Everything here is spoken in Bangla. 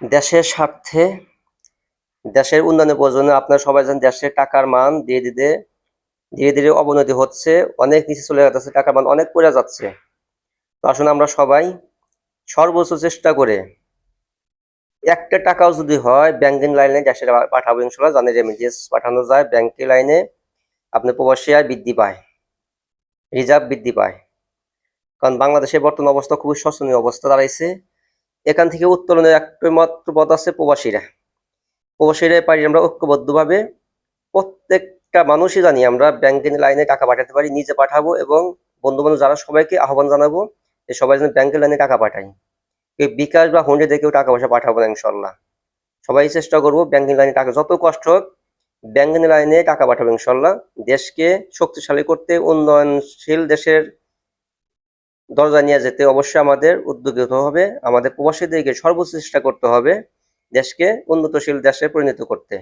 দেশের স্বার্থে, দেশের উন্নয়নের প্রয়োজনে আপনারা সবাই জানেন দেশের টাকার মান ধীরে ধীরে ধীরে ধীরে অবনতি হচ্ছে। অনেক নিচে চলে যাচ্ছে, টাকার মান অনেক পড়ে যাচ্ছে। তো আসুন আমরা সবাই সর্বোচ্চ চেষ্টা করে একটা টাকাও যদি হয় ব্যাংকিং লাইনে দেশে পাঠাবো ইনশাল্লাহ। জানে রেমিডিয়েন্স পাঠানো যায় ব্যাংকিং লাইনে আপনার প্রবাসী আয় বৃদ্ধি পায় রিজার্ভ বৃদ্ধি পায়। কারণ বাংলাদেশের বর্তমান অবস্থা খুবই শোচনীয় অবস্থা দাঁড়াইছে। এখান থেকে উত্তোলনের একমাত্র পথ আছে প্রবাসীরা। প্রবাসীরা পারি আমরা ঐক্যবদ্ধভাবে প্রত্যেকটা মানুষই জানি আমরা ব্যাংকিং লাইনে টাকা পাঠাতে পারি, নিজে পাঠাবো এবং বন্ধু বান্ধব যারা সবাইকে আহ্বান জানাব যে সবাই যেন ব্যাংকের লাইনে টাকা পাঠাই কেউ বিকাশ বা হুন্ডে দেখেও টাকা পয়সা পাঠাবো না ইনশাল্লাহ সবাই চেষ্টা করব ব্যাংকিং লাইনে টাকা, যত কষ্ট হোক ব্যাংকিং লাইনে টাকা পাঠাবো ইনশাল্লাহ দেশকে শক্তিশালী করতে উন্নয়নশীল দেশের দরজা নিয়ে যেতে অবশ্যই আমাদের উদ্যোগী হতে হবে। আমাদের প্রবাসীদেরকে সর্বোচ্চ চেষ্টা করতে হবে দেশকে উন্নতশীল দেশে পরিণত করতে।